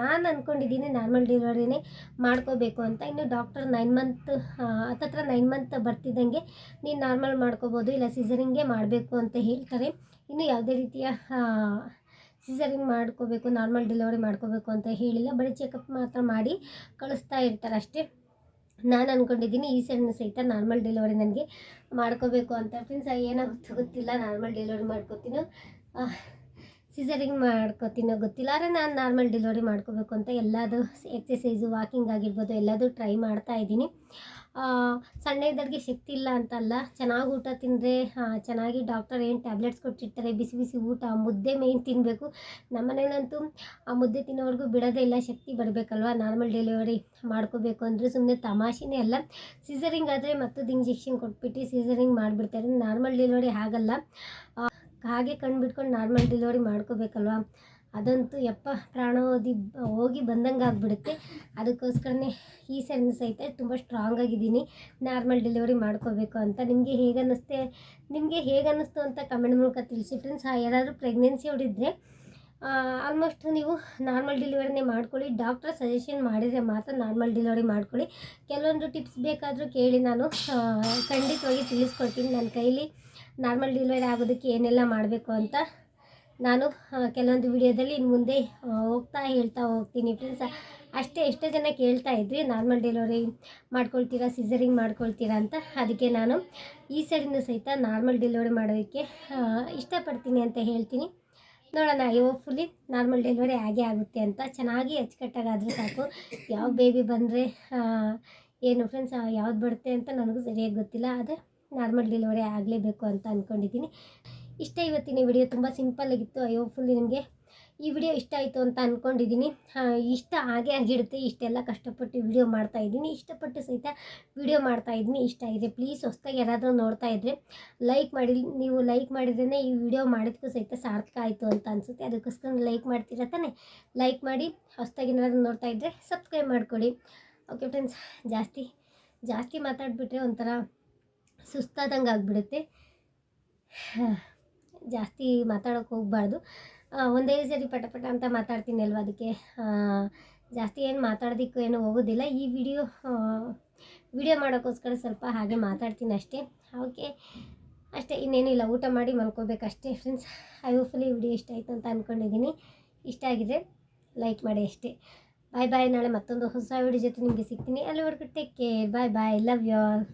ನಾನು ಅಂದ್ಕೊಂಡಿದ್ದೀನಿ ನಾರ್ಮಲ್ ಡೆಲಿವರಿನೇ ಮಾಡ್ಕೋಬೇಕು ಅಂತ. ಇನ್ನು ಡಾಕ್ಟರ್ ನೈನ್ ಮಂತ್ ಹತ್ತತ್ರ ನೈನ್ ಮಂತ್ ಬರ್ತಿದ್ದಂಗೆ ನೀನು ನಾರ್ಮಲ್ ಮಾಡ್ಕೋಬೋದು. ಇಲ್ಲ ಸಿಸರಿಂಗೇ ಮಾಡಬೇಕು ಅಂತ ಹೇಳ್ತಾರೆ. ಇನ್ನು ಯಾವುದೇ ರೀತಿಯ ಸಿಸರಿಂಗ್ ಮಾಡ್ಕೋಬೇಕು ನಾರ್ಮಲ್ ಡೆಲಿವರಿ ಮಾಡ್ಕೋಬೇಕು ಅಂತ ಹೇಳಿಲ್ಲ. ಬರೀ ಚೆಕಪ್ ಮಾತ್ರ ಮಾಡಿ ಕಳಿಸ್ತಾ ಇರ್ತಾರೆ ಅಷ್ಟೇ. ನಾನು ಅಂದ್ಕೊಂಡಿದ್ದೀನಿ ಈ ಸಣ್ಣ ಸಹಿತ ನಾರ್ಮಲ್ ಡೆಲಿವರಿ ನನಗೆ ಮಾಡ್ಕೋಬೇಕು ಅಂತ. ಫ್ರೆಂಡ್ಸ್ ಏನಾಗುತ್ತೆ ಗೊತ್ತಿಲ್ಲ. ನಾರ್ಮಲ್ ಡೆಲಿವರಿ ಮಾಡ್ಕೋತೀನೋ ಸಿಸರಿಂಗ್ ಮಾಡ್ಕೋತೀನೋ ಗೊತ್ತಿಲ್ಲ. ಆದರೆ ನಾನು ನಾರ್ಮಲ್ ಡೆಲಿವರಿ ಮಾಡ್ಕೋಬೇಕು ಅಂತ ಎಲ್ಲದು ಎಕ್ಸಸೈಸು ವಾಕಿಂಗ್ ಆಗಿರ್ಬೋದು ಎಲ್ಲದೂ ಟ್ರೈ ಮಾಡ್ತಾ ಇದ್ದೀನಿ. ಸಣ್ಣ ಶಕ್ತಿ ಇಲ್ಲ ಅಂತಲ್ಲ, ಚೆನ್ನಾಗಿ ಊಟ ತಿಂದರೆ ಚೆನ್ನಾಗಿ ಡಾಕ್ಟರ್ ಏನು ಟ್ಯಾಬ್ಲೆಟ್ಸ್ ಕೊಟ್ಟಿರ್ತಾರೆ, ಬಿಸಿ ಬಿಸಿ ಊಟ, ಮುದ್ದೆ ಮೇಯ್ನ್ ತಿನ್ನಬೇಕು ನಮ್ಮ ಮನೇಲಂತೂ ಆ ಮುದ್ದೆ ತಿನ್ನೋವರೆಗೂ ಬಿಡೋದೇ ಇಲ್ಲ, ಶಕ್ತಿ ಬರಬೇಕಲ್ವ? ನಾರ್ಮಲ್ ಡೆಲಿವರಿ ಮಾಡ್ಕೋಬೇಕು ಅಂದರೆ ಸುಮ್ಮನೆ ತಮಾಷೆನೇ ಅಲ್ಲ. ಸೀಸರಿಂಗ್ ಆದರೆ ಮತ್ತೊಂದು ಇಂಜೆಕ್ಷನ್ ಕೊಟ್ಬಿಟ್ಟು ಸೀಸರಿಂಗ್ ಮಾಡಿಬಿಡ್ತಾರೆ ನಾರ್ಮಲ್ ಡೆಲಿವರಿ ಆಗಲ್ಲ. ಹಾಗೆ ಕಣ್ಣು ಬಿಟ್ಕೊಂಡು ನಾರ್ಮಲ್ ಡೆಲಿವರಿ ಮಾಡ್ಕೋಬೇಕಲ್ವ? ಅದಂತೂ ಯಪ್ಪ ಪ್ರಾಣ ಓದಿ ಹೋಗಿ ಬಂದಂಗೆ ಆಗಿಬಿಡುತ್ತೆ. ಅದಕ್ಕೋಸ್ಕರನೇ ಈ ಸೆನ್ಸ್ ಸಹಿತ ತುಂಬ ಸ್ಟ್ರಾಂಗ್ ಆಗಿದ್ದೀನಿ. ನಾರ್ಮಲ್ ಡೆಲಿವರಿ ಮಾಡ್ಕೋಬೇಕು ಅಂತ. ನಿಮಗೆ ಹೇಗೆ ಅನ್ನಿಸ್ತೆ, ನಿಮಗೆ ಹೇಗೆ ಅನ್ನಿಸ್ತು ಅಂತ ಕಮೆಂಟ್ ಮೂಲಕ ತಿಳಿಸಿ ಫ್ರೆಂಡ್ಸ್ ಯಾರಾದರೂ ಪ್ರೆಗ್ನೆನ್ಸಿ ಅವರಿದ್ದರೆ ಆಲ್ಮೋಸ್ಟ್ ನೀವು ನಾರ್ಮಲ್ ಡೆಲಿವರಿನೇ ಮಾಡ್ಕೊಳ್ಳಿ. ಡಾಕ್ಟರ್ ಸಜೆಷನ್ ಮಾಡಿದರೆ ಮಾತ್ರ ನಾರ್ಮಲ್ ಡೆಲಿವರಿ ಮಾಡ್ಕೊಳ್ಳಿ. ಕೆಲವೊಂದು ಟಿಪ್ಸ್ ಬೇಕಾದರೂ ಕೇಳಿ ನಾನು ಖಂಡಿತವಾಗಿ ತಿಳಿಸ್ಕೊಡ್ತೀನಿ. ನನ್ನ ಕೈಲಿ ನಾರ್ಮಲ್ ಡೆಲಿವರಿ ಆಗೋದಕ್ಕೆ ಏನೆಲ್ಲ ಮಾಡಬೇಕು ಅಂತ. ನಾನು ಕೆಲವೊಂದು ವಿಡಿಯೋದಲ್ಲಿ ಇನ್ನು ಮುಂದೆ ಹೋಗ್ತಾ ಹೇಳ್ತಾ ಹೋಗ್ತೀನಿ ಫ್ರೆಂಡ್ಸ್ ಅಷ್ಟೇ, ಎಷ್ಟೋ ಜನ ಕೇಳ್ತಾ ಇದ್ರಿ ನಾರ್ಮಲ್ ಡೆಲಿವರಿ ಮಾಡ್ಕೊಳ್ತೀರಾ ಸಿಸರಿಂಗ್ ಮಾಡ್ಕೊಳ್ತೀರಾ ಅಂತ. ಅದಕ್ಕೆ ನಾನು ಈ ಸರಿನೂ ಸಹಿತ ನಾರ್ಮಲ್ ಡೆಲಿವರಿ ಮಾಡೋದಕ್ಕೆ ಇಷ್ಟಪಡ್ತೀನಿ ಅಂತ ಹೇಳ್ತೀನಿ. ನೋಡೋಣ ಫುಲ್ಲಿ ನಾರ್ಮಲ್ ಡೆಲಿವರಿ ಆಗೇ ಆಗುತ್ತೆ ಅಂತ. ಚೆನ್ನಾಗಿ ಅಚ್ಚುಕಟ್ಟಾಗಾದರೆ ಸಾಕು. ಯಾವ ಬೇಬಿ ಬಂದರೆ ಏನು ಫ್ರೆಂಡ್ಸ್ ಯಾವ್ದು ಬರುತ್ತೆ ಅಂತ ನನಗೂ ಸರಿಯಾಗಿ ಗೊತ್ತಿಲ್ಲ. ಆದರೆ ನಾರ್ಮಲ್ ಡೆಲಿವರಿ ಆಗಲೇಬೇಕು ಅಂತ ಅಂದ್ಕೊಂಡಿದ್ದೀನಿ ಇಷ್ಟ ಇವತ್ತಿನ ವಿಡಿಯೋ ತುಂಬ ಸಿಂಪಲ್ ಆಗಿತ್ತು. ಅಯ್ಯೋ ಫುಲ್ಲಿ ನಿಮಗೆ ಈ ವಿಡಿಯೋ ಇಷ್ಟ ಆಯಿತು ಅಂತ ಅಂದ್ಕೊಂಡಿದ್ದೀನಿ ಇಷ್ಟ ಹಾಗೆ ಆಗಿರುತ್ತೆ. ಇಷ್ಟೆಲ್ಲ ಕಷ್ಟಪಟ್ಟು ವಿಡಿಯೋ ಮಾಡ್ತಾ ಇದ್ದೀನಿ. ಇಷ್ಟಪಟ್ಟು ಸಹಿತ ವಿಡಿಯೋ ಮಾಡ್ತಾ ಇದ್ದೀನಿ. ಇಷ್ಟ ಆಗಿದೆ. ಪ್ಲೀಸ್ ಹೊಸ್ದಾಗಿ ಯಾರಾದರೂ ನೋಡ್ತಾ ಇದ್ದರೆ ಲೈಕ್ ಮಾಡಿ. ನೀವು ಲೈಕ್ ಮಾಡಿದ್ರೇ ಈ ವಿಡಿಯೋ ಮಾಡಿದ್ಕೂ ಸಹಿತ ಸಾರ್ಥಕ ಆಯಿತು ಅಂತ ಅನಿಸುತ್ತೆ. ಅದಕ್ಕೋಸ್ಕರ ಲೈಕ್ ಮಾಡ್ತೀರಾ ತಾನೇ? ಲೈಕ್ ಮಾಡಿ. ಹೊಸ್ದಾಗಿ ಏನಾದರೂ ನೋಡ್ತಾ ಇದ್ದರೆ ಸಬ್ಸ್ಕ್ರೈಬ್ ಮಾಡಿಕೊಡಿ. ಓಕೆ ಫ್ರೆಂಡ್ಸ್ ಜಾಸ್ತಿ ಜಾಸ್ತಿ ಮಾತಾಡಿಬಿಟ್ರೆ ಒಂಥರ ಸುಸ್ತಾದಂಗೆ ಆಗಿಬಿಡುತ್ತೆ. ಜಾಸ್ತಿ ಮಾತಾಡೋಕೆ ಹೋಗಬಾರ್ದು. ಒಂದೇ ಸರಿ ಪಟ ಪಟ ಅಂತ ಮಾತಾಡ್ತೀನಿ ಅಲ್ವ ಅದಕ್ಕೆ ಜಾಸ್ತಿ ಏನು ಮಾತಾಡೋದಕ್ಕೂ ಏನು ಹೋಗೋದಿಲ್ಲ. ಈ ವಿಡಿಯೋ ವಿಡಿಯೋ ಮಾಡೋಕ್ಕೋಸ್ಕರ ಸ್ವಲ್ಪ ಹಾಗೆ ಮಾತಾಡ್ತೀನಿ ಅಷ್ಟೇ. ಓಕೆ. ಅಷ್ಟೇ, ಇನ್ನೇನಿಲ್ಲ, ಊಟ ಮಾಡಿ ಮಲ್ಕೋಬೇಕಷ್ಟೇ ಫ್ರೆಂಡ್ಸ್ ಐ ಹೋಪ್ಫುಲಿ ವಿಡಿಯೋ ಇಷ್ಟ ಆಯಿತು ಅಂತ ಅಂದ್ಕೊಂಡಿದ್ದೀನಿ ಇಷ್ಟ ಆಗಿದೆ ಲೈಕ್ ಮಾಡಿ ಅಷ್ಟೇ. ಬಾಯ್ ಬಾಯ್ ನಾಳೆ ಮತ್ತೊಂದು ಹೊಸ ವಿಡಿಯೋ ಜೊತೆ ನಿಮಗೆ ಸಿಗ್ತೀನಿ. ಅಲ್ಲಿವರೆಗೂ take care bye bye love you all